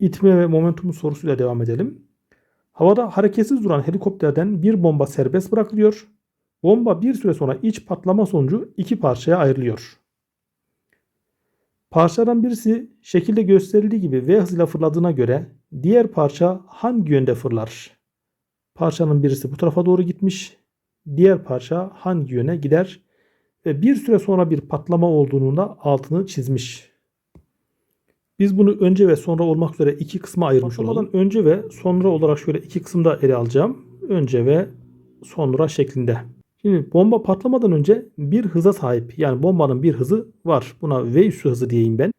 İtme ve momentum sorusuyla devam edelim. Havada hareketsiz duran helikopterden bir bomba serbest bırakılıyor. Bomba bir süre sonra iç patlama sonucu iki parçaya ayrılıyor. Parçadan birisi şekilde gösterildiği gibi V hızıyla fırladığına göre diğer parça hangi yönde fırlar? Parçanın birisi bu tarafa doğru gitmiş. Diğer parça hangi yöne gider? Ve bir süre sonra bir patlama olduğunun da altını çizmiş. Biz bunu önce ve sonra olmak üzere iki kısma ayırmış olalım. Önce ve sonra olarak şöyle iki kısımda ele alacağım. Önce ve sonra şeklinde. Şimdi bomba patlamadan önce bir hıza sahip. Yani bombanın bir hızı var. Buna V üssü hızı diyeyim ben.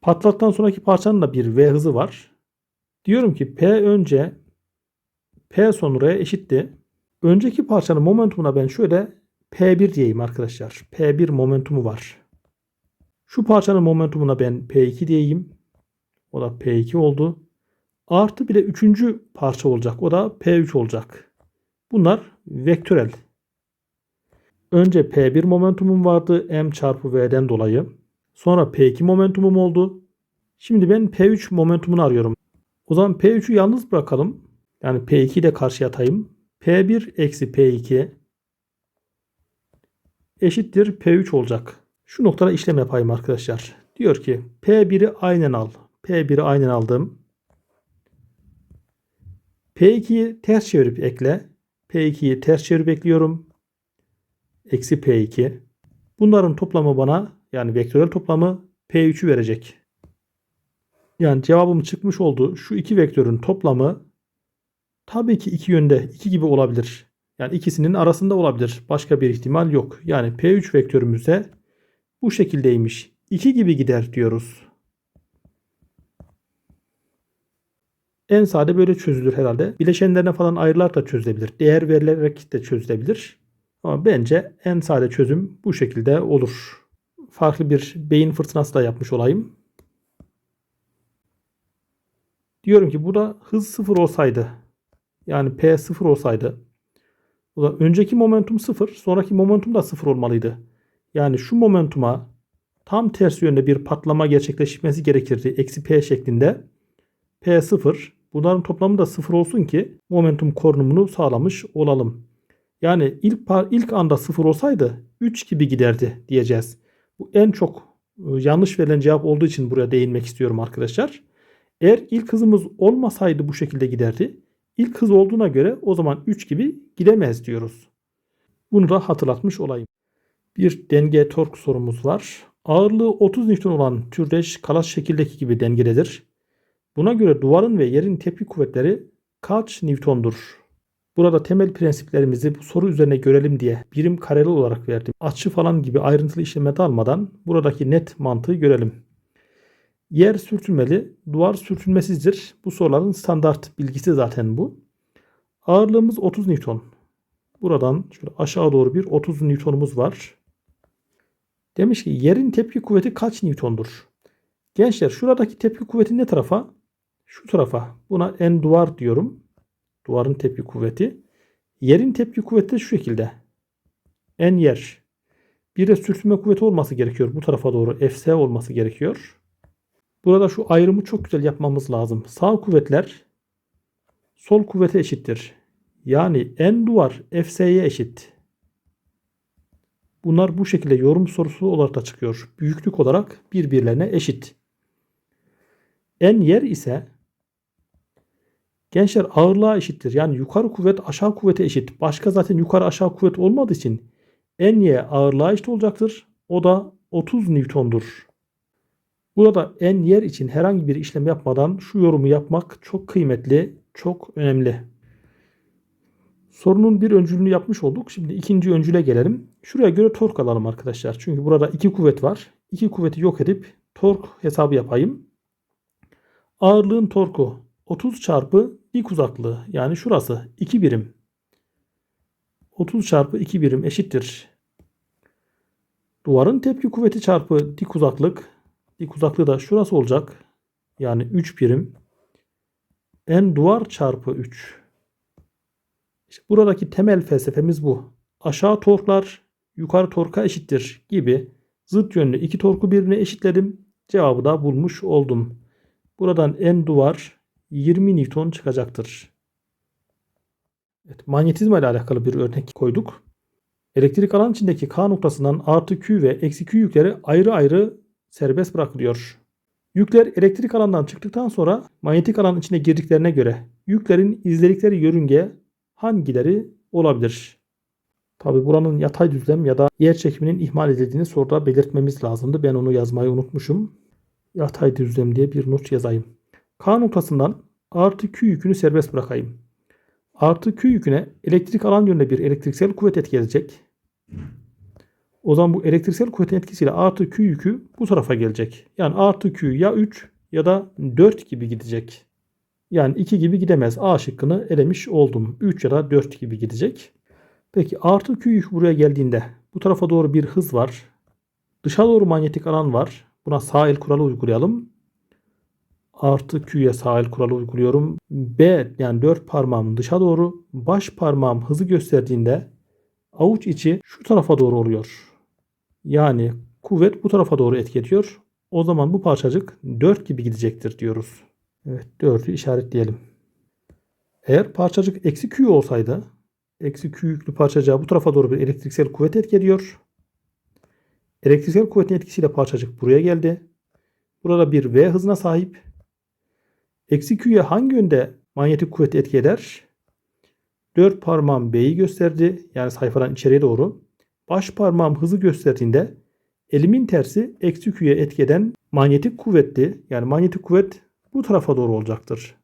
Patlattıktan sonraki parçanın da bir V hızı var. Diyorum ki P önce P sonraya eşitti. Önceki parçanın momentumuna ben şöyle P1 diyeyim arkadaşlar. P1 momentumu var. Şu parçanın momentumuna ben P2 diyeyim. O da P2 oldu. Artı bir de üçüncü parça olacak. O da P3 olacak. Bunlar vektörel. Önce P1 momentumum vardı M çarpı V'den dolayı. Sonra P2 momentumum oldu. Şimdi ben P3 momentumunu arıyorum. O zaman P3'ü yalnız bırakalım. Yani P2'yi de karşıya atayım. P1 eksi P2 eşittir P3 olacak. Şu noktada işlem yapayım arkadaşlar. Diyor ki P1'i aynen al. P1'i aynen aldım. P2'yi ters çevirip ekle. P2'yi ters çevirip ekliyorum. Eksi P2. Bunların toplamı bana yani vektörel toplamı P3'ü verecek. Yani cevabım çıkmış oldu. Şu iki vektörün toplamı tabii ki iki yönde iki gibi olabilir. Yani ikisinin arasında olabilir. Başka bir ihtimal yok. Yani P3 vektörümüzde bu şekildeymiş. 2 gibi gider diyoruz. En sade böyle çözülür herhalde. Bileşenlerine falan ayrılarak da çözülebilir. Değer verilerek de çözülebilir. Ama bence en sade çözüm bu şekilde olur. Farklı bir beyin fırtınası da yapmış olayım. Diyorum ki burada hız sıfır olsaydı yani P sıfır olsaydı o da önceki momentum sıfır sonraki momentum da sıfır olmalıydı. Yani şu momentuma tam tersi yönde bir patlama gerçekleşmesi gerekirdi. Eksi P şeklinde. P sıfır. Bunların toplamı da sıfır olsun ki momentum korunumunu sağlamış olalım. Yani ilk ilk anda sıfır olsaydı 3 gibi giderdi diyeceğiz. Bu en çok e, yanlış verilen cevap olduğu için buraya değinmek istiyorum arkadaşlar. Eğer ilk hızımız olmasaydı bu şekilde giderdi. İlk hız olduğuna göre o zaman 3 gibi gidemez diyoruz. Bunu da hatırlatmış olayım. Bir denge tork sorumuz var. Ağırlığı 30 Newton olan türdeş kalas şekildeki gibi dengededir. Buna göre duvarın ve yerin tepki kuvvetleri kaç Newton'dur? Burada temel prensiplerimizi bu soru üzerine görelim diye birim kareli olarak verdim. Açı falan gibi ayrıntılı işleme dalmadan buradaki net mantığı görelim. Yer sürtünmeli, duvar sürtünmesizdir. Bu soruların standart bilgisi zaten bu. Ağırlığımız 30 Newton. Buradan şöyle aşağı doğru bir 30 Newton'umuz var. Demiş ki yerin tepki kuvveti kaç Newton'dur? Gençler şuradaki tepki kuvveti ne tarafa? Şu tarafa. Buna en duvar diyorum. Duvarın tepki kuvveti. Yerin tepki kuvveti de şu şekilde. En yer. Bir de sürtünme kuvveti olması gerekiyor. Bu tarafa doğru Fs olması gerekiyor. Burada şu ayrımı çok güzel yapmamız lazım. Sağ kuvvetler sol kuvvete eşittir. Yani en duvar Fs'ye eşit. Bunlar bu şekilde yorum sorusu olarak da çıkıyor. Büyüklük olarak birbirlerine eşit. En yer ise gençler ağırlığa eşittir. Yani yukarı kuvvet aşağı kuvvete eşit. Başka zaten yukarı aşağı kuvvet olmadığı için en y ağırlığa eşit olacaktır. O da 30 Newton'dur. Burada en yer için herhangi bir işlem yapmadan şu yorumu yapmak çok kıymetli, çok önemli. Sorunun bir öncülünü yapmış olduk. Şimdi ikinci öncüle gelelim. Şuraya göre tork alalım arkadaşlar. Çünkü burada iki kuvvet var. İki kuvveti yok edip tork hesabı yapayım. Ağırlığın torku 30 çarpı dik uzaklığı yani şurası 2 birim. 30 çarpı 2 birim eşittir. Duvarın tepki kuvveti çarpı dik uzaklık. Dik uzaklığı da şurası olacak. Yani 3 birim. En duvar çarpı 3. İşte buradaki temel felsefemiz bu. Aşağı torklar yukarı torka eşittir gibi zıt yönlü iki torku birbirine eşitledim. Cevabı da bulmuş oldum. Buradan en duvar 20 Newton çıkacaktır. Evet, manyetizma ile alakalı bir örnek koyduk. Elektrik alan içindeki K noktasından artı Q ve eksi Q yükleri ayrı ayrı serbest bırakılıyor. Yükler elektrik alandan çıktıktan sonra manyetik alan içine girdiklerine göre yüklerin izledikleri yörünge hangileri olabilir? Tabi buranın yatay düzlem ya da yer çekiminin ihmal edildiğini soruda belirtmemiz lazımdı. Ben onu yazmayı unutmuşum. Yatay düzlem diye bir not yazayım. K noktasından artı Q yükünü serbest bırakayım. Artı Q yüküne elektrik alan yönünde bir elektriksel kuvvet etki edecek. O zaman bu elektriksel kuvvetin etkisiyle artı Q yükü bu tarafa gelecek. Yani artı Q ya 3 ya da 4 gibi gidecek. Yani 2 gibi gidemez. A şıkkını elemiş oldum. 3 ya da 4 gibi gidecek. Peki artı Q buraya geldiğinde bu tarafa doğru bir hız var. Dışa doğru manyetik alan var. Buna sağ el kuralı uygulayalım. Artı Q'ye sağ el kuralı uyguluyorum. B yani 4 parmağım dışa doğru. Baş parmağım hızı gösterdiğinde avuç içi şu tarafa doğru oluyor. Yani kuvvet bu tarafa doğru etki ediyor. O zaman bu parçacık 4 gibi gidecektir diyoruz. Evet 4'ü işaretleyelim. Eğer parçacık eksi Q olsaydı eksi Q yüklü parçacığa bu tarafa doğru bir elektriksel kuvvet etki ediyor. Elektriksel kuvvetin etkisiyle parçacık buraya geldi. Burada bir V hızına sahip. Eksi Q'ye hangi yönde manyetik kuvvet etki eder? 4 parmağım B'yi gösterdi. Yani sayfadan içeriye doğru. Baş parmağım hızı gösterdiğinde elimin tersi eksi Q'ye etki eden manyetik kuvvetli. Yani manyetik kuvvet bu tarafa doğru olacaktır.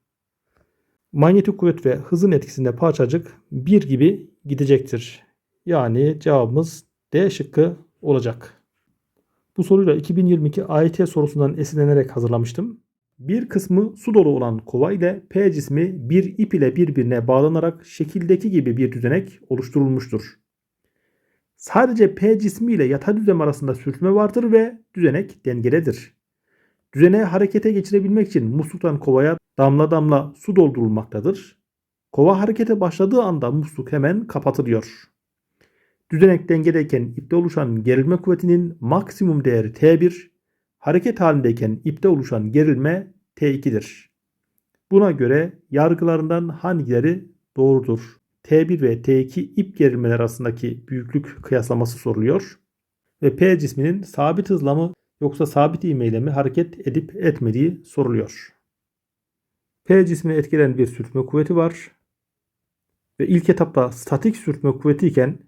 Manyetik kuvvet ve hızın etkisinde parçacık 1 gibi gidecektir. Yani cevabımız D şıkkı olacak. Bu soruyla 2022 AYT sorusundan esinlenerek hazırlamıştım. Bir kısmı su dolu olan kova ile P cismi bir ip ile birbirine bağlanarak şekildeki gibi bir düzenek oluşturulmuştur. Sadece P cismi ile yatay düzlem arasında sürtünme vardır ve düzenek dengededir. Düzeneği harekete geçirebilmek için musluktan kovaya damla damla su doldurulmaktadır. Kova harekete başladığı anda musluk hemen kapatılıyor. Düzenek dengedeyken ipte oluşan gerilme kuvvetinin maksimum değeri T1, hareket halindeyken ipte oluşan gerilme T2'dir. Buna göre yargılarından hangileri doğrudur? T1 ve T2 ip gerilmeler arasındaki büyüklük kıyaslaması soruluyor. Ve P cisminin sabit hızla mı yoksa sabit ivmeyle mi hareket edip etmediği soruluyor. P cismini etkileyen bir sürtme kuvveti var. Ve ilk etapta statik sürtme kuvveti iken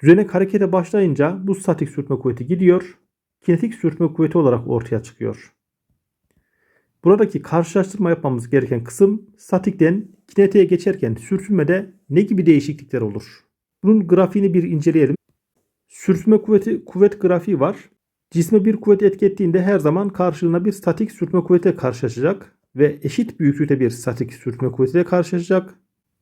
düzenek harekete başlayınca bu statik sürtme kuvveti gidiyor. Kinetik sürtme kuvveti olarak ortaya çıkıyor. Buradaki karşılaştırma yapmamız gereken kısım statikten kinetiğe geçerken sürtünmede ne gibi değişiklikler olur? Bunun grafiğini bir inceleyelim. Sürtünme kuvveti kuvvet grafiği var. Cisme bir kuvvet etki ettiğinde her zaman karşılığına bir statik sürtme kuvveti karşılaşacak ve eşit büyüklükte bir statik sürtme kuvvetiyle karşılaşacak.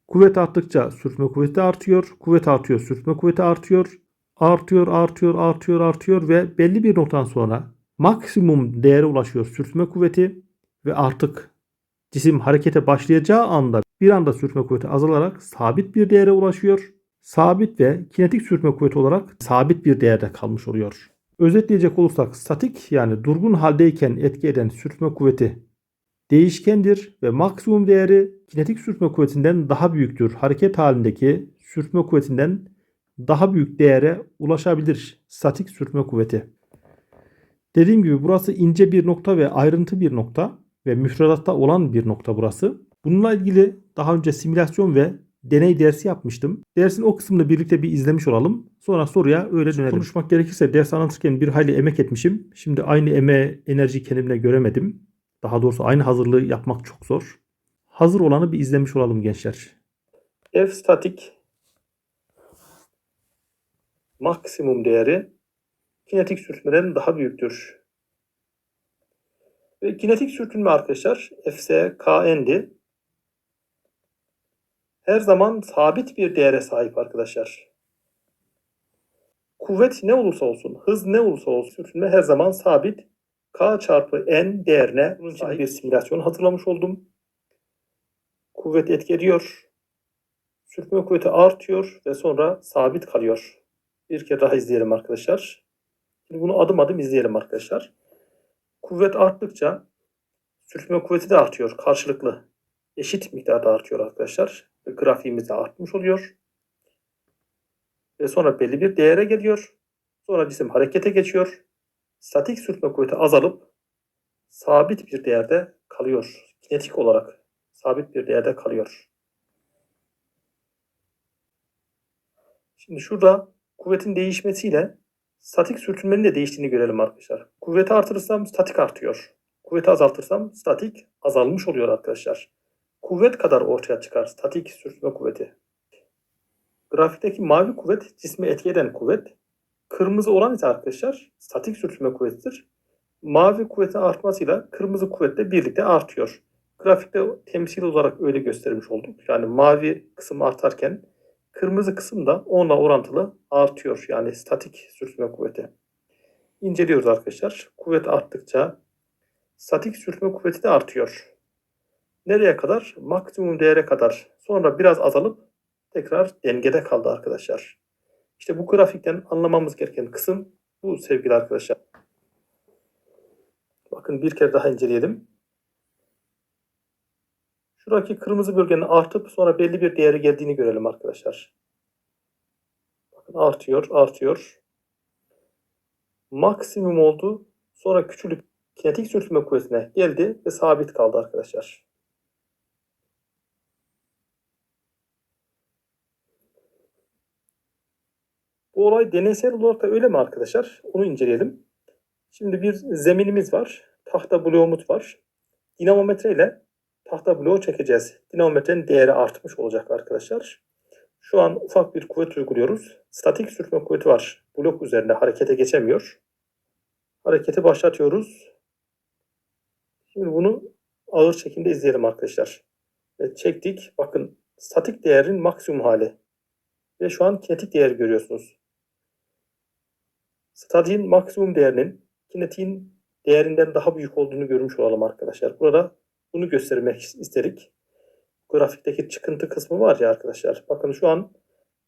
Kuvvet arttıkça sürtme kuvveti artıyor. Kuvvet artıyor, sürtme kuvveti artıyor. Artıyor, artıyor, artıyor, artıyor ve belli bir noktadan sonra maksimum değere ulaşıyor sürtme kuvveti ve artık cisim harekete başlayacağı anda bir anda sürtme kuvveti azalarak sabit bir değere ulaşıyor. Sabit ve kinetik sürtme kuvveti olarak sabit bir değerde kalmış oluyor. Özetleyecek olursak statik yani durgun haldeyken etki eden sürtme kuvveti değişkendir ve maksimum değeri kinetik sürtme kuvvetinden daha büyüktür. Hareket halindeki sürtme kuvvetinden daha büyük değere ulaşabilir statik sürtme kuvveti. Dediğim gibi burası ince bir nokta ve ayrıntı bir nokta ve müfredatta olan bir nokta burası. Bununla ilgili daha önce simülasyon ve deney dersi yapmıştım. Dersin o kısmını birlikte bir izlemiş olalım. Sonra soruya öyle dönelim. Konuşmak gerekirse ders anlatırken bir hayli emek etmişim. Şimdi aynı emeğe enerji kendimle göremedim. Daha doğrusu aynı hazırlığı yapmak çok zor. Hazır olanı bir izlemiş olalım gençler. F statik maksimum değeri kinetik sürtmeden daha büyüktür. Ve kinetik sürtünme arkadaşlar Fs K'ndi. Her zaman sabit bir değere sahip arkadaşlar. Kuvvet ne olursa olsun, hız ne olursa olsun sürtünme her zaman sabit. K çarpı N değerine bunun için bir simülasyon hazırlamış oldum. Kuvvet etki ediyor. Sürtünme kuvveti artıyor ve sonra sabit kalıyor. Bir kere daha izleyelim arkadaşlar. Şimdi bunu adım adım izleyelim arkadaşlar. Kuvvet arttıkça sürtünme kuvveti de artıyor karşılıklı. Eşit miktarda artıyor arkadaşlar. Ve grafiğimiz de artmış oluyor. Ve sonra belli bir değere geliyor. Sonra cisim harekete geçiyor. Statik sürtünme kuvveti azalıp sabit bir değerde kalıyor. Kinetik olarak sabit bir değerde kalıyor. Şimdi şurada kuvvetin değişmesiyle statik sürtünmenin de değiştiğini görelim arkadaşlar. Kuvveti artırırsam statik artıyor. Kuvveti azaltırsam statik azalmış oluyor arkadaşlar. Kuvvet kadar ortaya çıkar statik sürtünme kuvveti. Grafikteki mavi kuvvet cismi etki eden kuvvet. Kırmızı olan ise arkadaşlar statik sürtünme kuvvetidir. Mavi kuvvetin artmasıyla kırmızı kuvvet de birlikte artıyor. Grafikte temsil olarak öyle göstermiş olduk. Yani mavi kısım artarken kırmızı kısım da onunla orantılı artıyor. Yani statik sürtünme kuvveti. İnceliyoruz arkadaşlar. Kuvvet arttıkça statik sürtünme kuvveti de artıyor. Nereye kadar? Maksimum değere kadar. Sonra biraz azalıp tekrar dengede kaldı arkadaşlar. İşte bu grafikten anlamamız gereken kısım bu sevgili arkadaşlar. Bakın bir kere daha inceleyelim. Şuradaki kırmızı bölgenin artıp sonra belli bir değere geldiğini görelim arkadaşlar. Bakın artıyor, artıyor. Maksimum oldu. Sonra küçülüp kinetik sürtünme kuvvetine geldi ve sabit kaldı arkadaşlar. Bu olay deneysel olarak da öyle mi arkadaşlar? Onu inceleyelim. Şimdi bir zeminimiz var. Tahta bloğumuz var. Dinamometre ile tahta bloğu çekeceğiz. Dinamometrenin değeri artmış olacak arkadaşlar. Şu an ufak bir kuvvet uyguluyoruz. Statik sürtme kuvveti var. Blok üzerinde harekete geçemiyor. Hareketi başlatıyoruz. Şimdi bunu ağır çekimde izleyelim arkadaşlar. Ve çektik. Bakın statik değerin maksimum hali. Ve şu an kinetik değeri görüyorsunuz. Statiğin maksimum değerinin kinetiğin değerinden daha büyük olduğunu görmüş olalım arkadaşlar. Burada bunu göstermek isterik. Grafikteki çıkıntı kısmı var ya arkadaşlar. Bakın şu an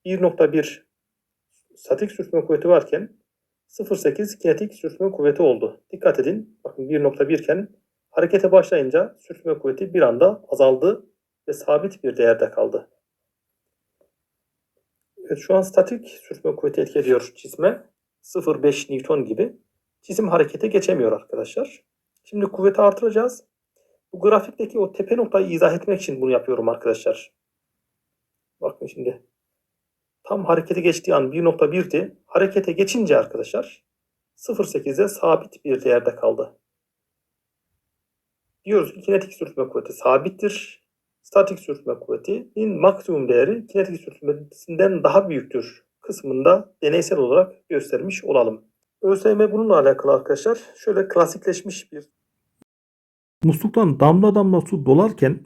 1.1 statik sürtünme kuvveti varken 0.8 kinetik sürtünme kuvveti oldu. Dikkat edin. Bakın 1.1 iken harekete başlayınca sürtünme kuvveti bir anda azaldı ve sabit bir değerde kaldı. Evet, şu an statik sürtünme kuvveti etki ediyor cisme. 0.5 Newton gibi. Cisim harekete geçemiyor arkadaşlar. Şimdi kuvveti artıracağız. Bu grafikteki o tepe noktayı izah etmek için bunu yapıyorum arkadaşlar. Bakın şimdi. Tam harekete geçtiği an 1.1'di. Harekete geçince arkadaşlar 0.8'de sabit bir değerde kaldı. Diyoruz ki kinetik sürtünme kuvveti sabittir. Statik sürtünme kuvvetinin maksimum değeri kinetik sürtünmesinden daha büyüktür kısmında deneysel olarak göstermiş olalım. ÖSYM bununla alakalı arkadaşlar şöyle klasikleşmiş bir musluktan damla damla su dolarken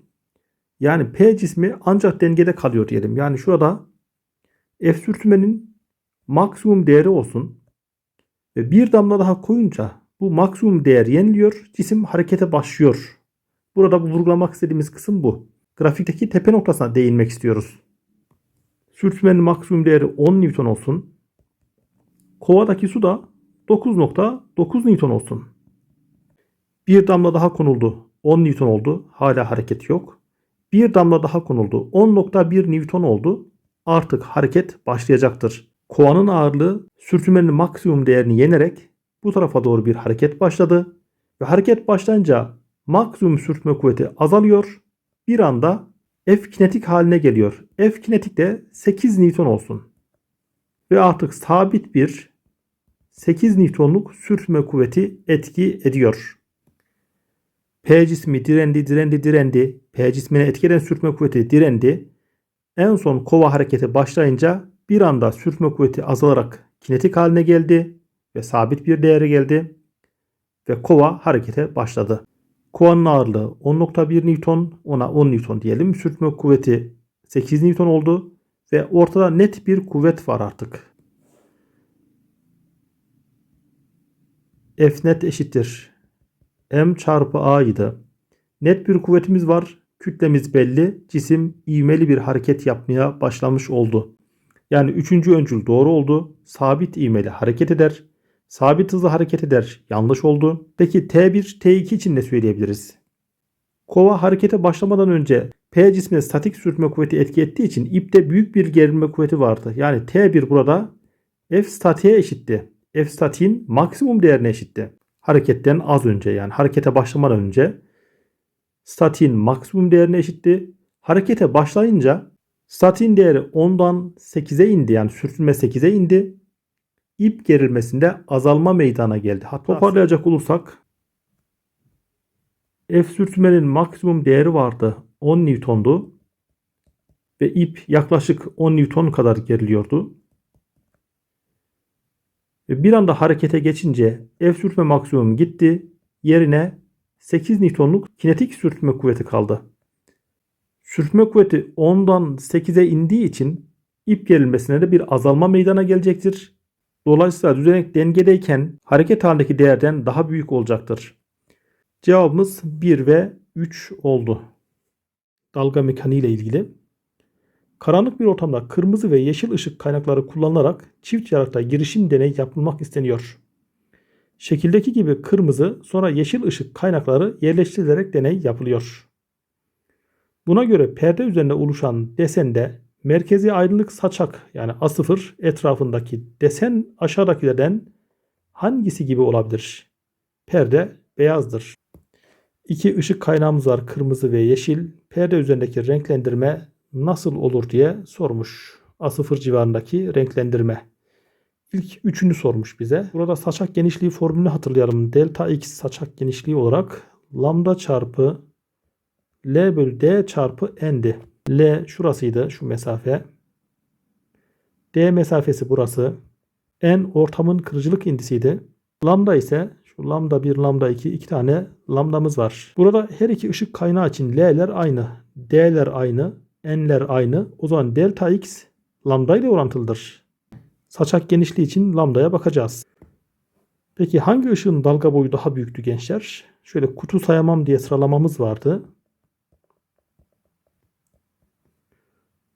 yani P cismi ancak dengede kalıyor diyelim. Yani şurada F sürtünmenin maksimum değeri olsun ve bir damla daha koyunca bu maksimum değer yeniliyor. Cisim harekete başlıyor. Burada bu vurgulamak istediğimiz kısım bu. Grafikteki tepe noktasına değinmek istiyoruz. Sürtünmenin maksimum değeri 10 Newton olsun. Kovadaki su da 9.9 Newton olsun. Bir damla daha konuldu. 10 Newton oldu. Hala hareket yok. Bir damla daha konuldu. 10.1 Newton oldu. Artık hareket başlayacaktır. Kovanın ağırlığı sürtünmenin maksimum değerini yenerek bu tarafa doğru bir hareket başladı. Ve hareket başlayınca maksimum sürtünme kuvveti azalıyor. Bir anda F kinetik haline geliyor. F kinetik de 8 Newton olsun. Ve artık sabit bir 8 Newton'luk sürtünme kuvveti etki ediyor. P cismi direndi, direndi, direndi. P cismine etki eden sürtme kuvveti direndi. En son kova hareketi başlayınca bir anda sürtme kuvveti azalarak kinetik haline geldi ve sabit bir değere geldi ve kova harekete başladı. Kovanın ağırlığı 10.1 Newton, ona 10 Newton diyelim. Sürtme kuvveti 8 Newton oldu ve ortada net bir kuvvet var artık. F net eşittir. M çarpı A'ydı. Net bir kuvvetimiz var. Kütlemiz belli. Cisim ivmeli bir hareket yapmaya başlamış oldu. Yani üçüncü öncül doğru oldu. Sabit ivmeli hareket eder. Sabit hızlı hareket eder. Yanlış oldu. Peki T1, T2 için ne söyleyebiliriz? Kova harekete başlamadan önce P cismine statik sürtünme kuvveti etki ettiği için ipte büyük bir gerilme kuvveti vardı. Yani T1 burada F statiğe eşitti. F statiğin maksimum değerine eşitti. Hareketten az önce yani harekete başlamadan önce statiğin maksimum değerine eşitti. Harekete başlayınca statiğin değeri 10'dan 8'e indi yani sürtünme 8'e indi. İp gerilmesinde azalma meydana geldi. Hatta toparlayacak olursak F sürtünmenin maksimum değeri vardı 10 Newton'du ve ip yaklaşık 10 Newton kadar geriliyordu. Ve bir anda harekete geçince F sürtünme maksimum gitti. Yerine 8 Newton'luk kinetik sürtünme kuvveti kaldı. Sürtünme kuvveti 10'dan 8'e indiği için ip gerilmesine de bir azalma meydana gelecektir. Dolayısıyla düzenek dengedeyken hareket halindeki değerden daha büyük olacaktır. Cevabımız 1 ve 3 oldu. Dalga mekaniği ile ilgili. Karanlık bir ortamda kırmızı ve yeşil ışık kaynakları kullanılarak çift yarıkta girişim deney yapılmak isteniyor. Şekildeki gibi kırmızı sonra yeşil ışık kaynakları yerleştirilerek deney yapılıyor. Buna göre perde üzerinde oluşan desende merkezi aydınlık saçak yani A0 etrafındaki desen aşağıdakilerden hangisi gibi olabilir? Perde beyazdır. İki ışık kaynağımız var kırmızı ve yeşil. Perde üzerindeki renklendirme nasıl olur diye sormuş. A0 civarındaki renklendirme. İlk üçünü sormuş bize. Burada saçak genişliği formülünü hatırlayalım. Delta x saçak genişliği olarak lambda çarpı L bölü D çarpı N'di. L şurasıydı şu mesafe. D mesafesi burası. N ortamın kırıcılık indisiydi. Lambda ise şu lambda 1, lambda 2 iki tane lambdamız var. Burada her iki ışık kaynağı için L'ler aynı. D'ler aynı. N'ler aynı. O zaman delta x lambda ile orantılıdır. Saçak genişliği için lambdaya bakacağız. Peki hangi ışığın dalga boyu daha büyüktü gençler? Şöyle kutu sayamam diye sıralamamız vardı.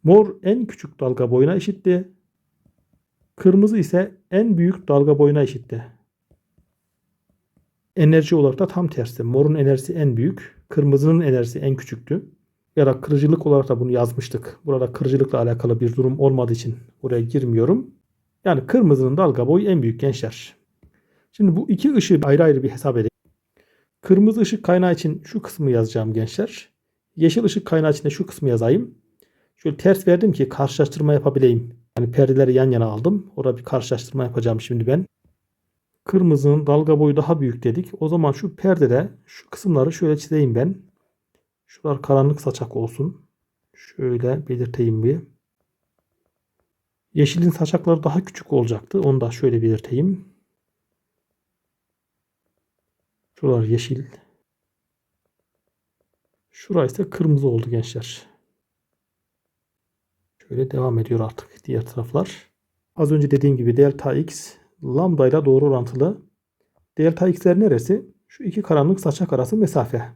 Mor en küçük dalga boyuna eşitti. Kırmızı ise en büyük dalga boyuna eşitti. Enerji olarak da tam tersi. Morun enerjisi en büyük, kırmızının enerjisi en küçüktü. Ya da kırıcılık olarak da bunu yazmıştık. Burada kırıcılıkla alakalı bir durum olmadığı için oraya girmiyorum. Yani kırmızının dalga boyu en büyük gençler. Şimdi bu iki ışığı ayrı ayrı bir hesap edelim. Kırmızı ışık kaynağı için şu kısmı yazacağım gençler. Yeşil ışık kaynağı için de şu kısmı yazayım. Şöyle ters verdim ki karşılaştırma yapabileyim. Yani perdeleri yan yana aldım. Orada bir karşılaştırma yapacağım şimdi ben. Kırmızının dalga boyu daha büyük dedik. O zaman şu perdede şu kısımları şöyle çizeyim ben. Şuralar karanlık saçak olsun. Şöyle belirteyim bir. Yeşilin saçakları daha küçük olacaktı. Onu da şöyle belirteyim. Şuralar yeşil. Şurası ise kırmızı oldu gençler. Şöyle devam ediyor artık diğer taraflar. Az önce dediğim gibi delta x lambda ile doğru orantılı. Delta x'ler neresi? Şu iki karanlık saçak arası mesafe.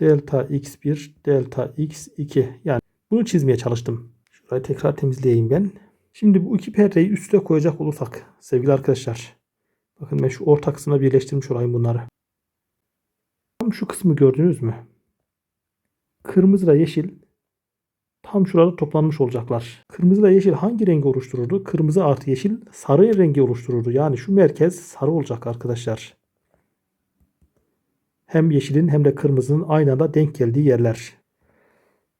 Delta x1, delta x2. Yani bunu çizmeye çalıştım. Şurayı tekrar temizleyeyim ben. Şimdi bu iki perdeyi üste koyacak olursak sevgili arkadaşlar. Bakın ben şu orta kısmına birleştirmiş olayım bunları. Tam şu kısmı gördünüz mü? Kırmızı ile yeşil tam şurada toplanmış olacaklar. Kırmızı ile yeşil hangi rengi oluştururdu? Kırmızı artı yeşil sarı rengi oluştururdu. Yani şu merkez sarı olacak arkadaşlar. Hem yeşilin hem de kırmızının aynı anda denk geldiği yerler.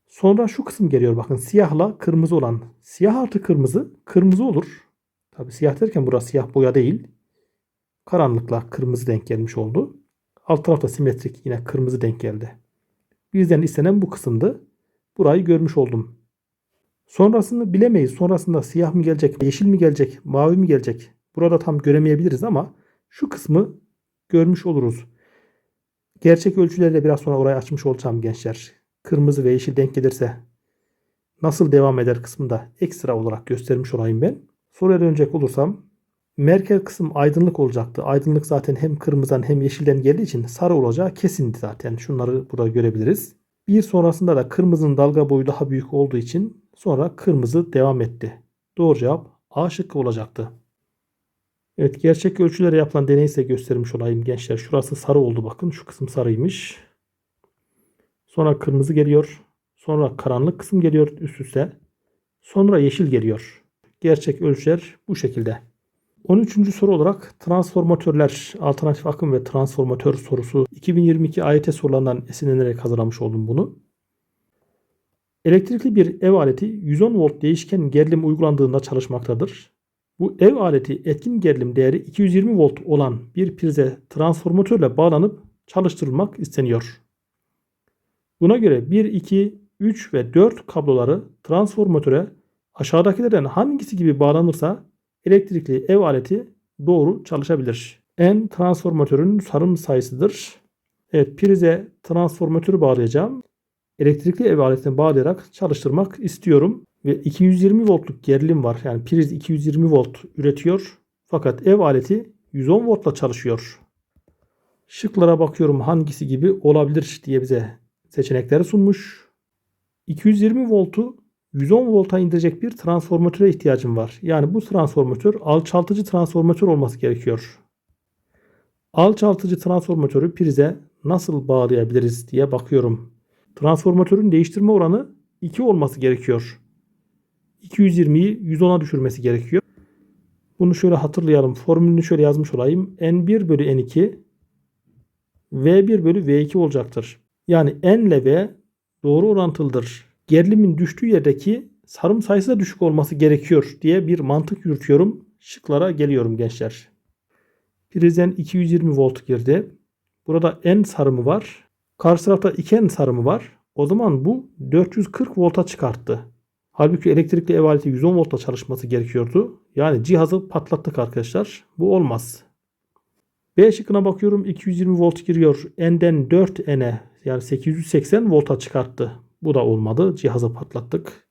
Sonra şu kısım geliyor bakın siyahla kırmızı olan. Siyah artı kırmızı kırmızı olur. Tabi siyah derken burası siyah boya değil. Karanlıkla kırmızı denk gelmiş oldu. Alt tarafta simetrik yine kırmızı denk geldi. Bizden istenen bu kısımdı. Burayı görmüş oldum. Sonrasını bilemeyiz. Sonrasında siyah mı gelecek, yeşil mi gelecek, mavi mi gelecek? Burada tam göremeyebiliriz ama şu kısmı görmüş oluruz. Gerçek ölçülerle biraz sonra orayı açmış olacağım gençler. Kırmızı ve yeşil denk gelirse nasıl devam eder kısmında ekstra olarak göstermiş olayım ben. Soruya dönecek olursam merkez kısım aydınlık olacaktı. Aydınlık zaten hem kırmızıdan hem yeşilden geldiği için sarı olacağı kesindi zaten. Şunları burada görebiliriz. Bir sonrasında da kırmızının dalga boyu daha büyük olduğu için sonra kırmızı devam etti. Doğru cevap A şıkkı olacaktı. Evet gerçek ölçülere yapılan deneyi size göstermiş olayım gençler. Şurası sarı oldu bakın. Şu kısım sarıymış. Sonra kırmızı geliyor. Sonra karanlık kısım geliyor üst üste. Sonra yeşil geliyor. Gerçek ölçüler bu şekilde. 13. soru olarak transformatörler, alternatif akım ve transformatör sorusu 2022 AYT sorularından esinlenerek hazırlamış oldum bunu. Elektrikli bir ev aleti 110 volt değişken gerilim uygulandığında çalışmaktadır. Bu ev aleti etkin gerilim değeri 220 volt olan bir prize transformatörle bağlanıp çalıştırılmak isteniyor. Buna göre 1, 2, 3 ve 4 kabloları transformatöre aşağıdakilerden hangisi gibi bağlanırsa elektrikli ev aleti doğru çalışabilir. N transformatörün sarım sayısıdır. Evet prize transformatörü bağlayacağım. Elektrikli ev aletine bağlayarak çalıştırmak istiyorum. Ve 220 voltluk gerilim var. Yani priz 220 volt üretiyor. Fakat ev aleti 110 voltla çalışıyor. Şıklara bakıyorum hangisi gibi olabilir diye bize seçenekleri sunmuş. 220 voltu 110 volta indirecek bir transformatöre ihtiyacım var. Yani bu transformatör alçaltıcı transformatör olması gerekiyor. Alçaltıcı transformatörü prize nasıl bağlayabiliriz diye bakıyorum. Transformatörün değiştirme oranı 2 olması gerekiyor. 220'yi 110'a düşürmesi gerekiyor. Bunu şöyle hatırlayalım. Formülünü şöyle yazmış olayım. N1 bölü N2 V1 bölü V2 olacaktır. Yani N ile V doğru orantılıdır. Gerilimin düştüğü yerdeki sarım sayısı da düşük olması gerekiyor diye bir mantık yürütüyorum. Şıklara geliyorum gençler. Prizden 220 volt girdi. Burada N sarımı var. Karşı tarafta 2N sarımı var. O zaman bu 440 volta çıkarttı. Halbuki elektrikli ev aleti 110 voltla çalışması gerekiyordu. Yani cihazı patlattık arkadaşlar. Bu olmaz. B şıkkına bakıyorum 220 volt giriyor. N'den 4N'e yani 880 volta çıkarttı. Bu da olmadı. Cihazı patlattık.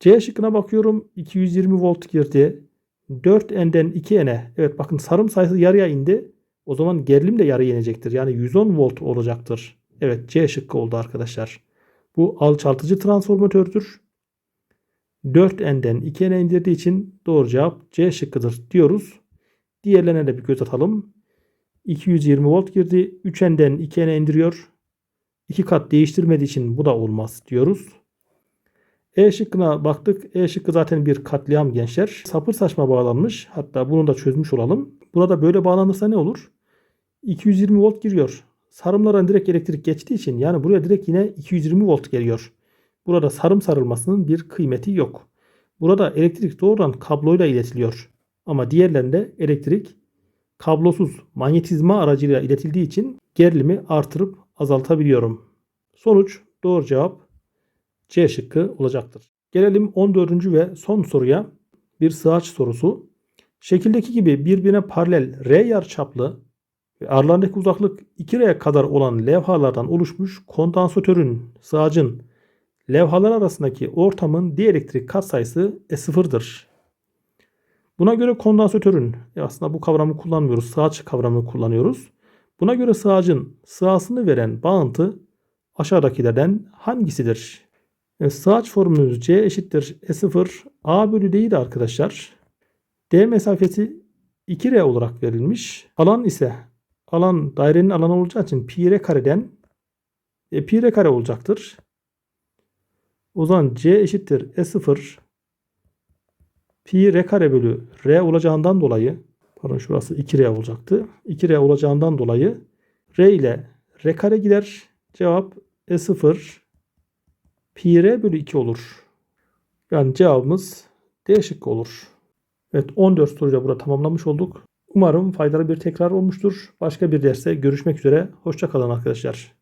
C şıkkına bakıyorum 220 volt girdi. 4N'den 2N'e evet bakın sarım sayısı yarıya indi. O zaman gerilim de yarıya inecektir. Yani 110 volt olacaktır. Evet C şıkkı oldu arkadaşlar. Bu alçaltıcı transformatördür. 4N'den 2N'e indirdiği için doğru cevap C şıkkıdır diyoruz. Diğerlerine de bir göz atalım. 220 volt girdi. 3N'den 2N'e indiriyor. 2 kat değiştirmediği için bu da olmaz diyoruz. E şıkkına baktık. E şıkkı zaten bir katliam gençler. Sapır saçma bağlanmış. Hatta bunu da çözmüş olalım. Burada böyle bağlanırsa ne olur? 220 volt giriyor. Sarımlara direkt elektrik geçtiği için yani buraya direkt yine 220 volt geliyor. Burada sarım sarılmasının bir kıymeti yok. Burada elektrik doğrudan kabloyla iletiliyor. Ama diğerlerinde elektrik kablosuz manyetizma aracıyla iletildiği için gerilimi artırıp azaltabiliyorum. Sonuç doğru cevap C şıkkı olacaktır. Gelelim 14. ve son soruya. Bir sığaç sorusu. Şekildeki gibi birbirine paralel R yarıçaplı ve aralarındaki uzaklık 2R'ye kadar olan levhalardan oluşmuş kondansatörün, sığacın levhalar arasındaki ortamın dielektrik katsayısı E0'dır. Buna göre kondansatörün, e aslında bu kavramı kullanmıyoruz, sığaç kavramını kullanıyoruz. Buna göre sığacın sığasını veren bağıntı aşağıdakilerden hangisidir? Evet, sığaç formülümüz C eşittir E0 A bölü D'ydi arkadaşlar. D mesafesi 2R olarak verilmiş. Alan ise alan dairenin alanı olacağı için pi r kareden e, pi r kare olacaktır. O zaman C eşittir E0 pi r kare bölü r olacağından dolayı pardon şurası 2r olacaktı. 2r olacağından dolayı r ile r kare gider. Cevap E0 pi r bölü 2 olur. Yani cevabımız D şıkkı olur. Evet 14 soruyla burada tamamlamış olduk. Umarım faydalı bir tekrar olmuştur. Başka bir derste görüşmek üzere. Hoşçakalın arkadaşlar.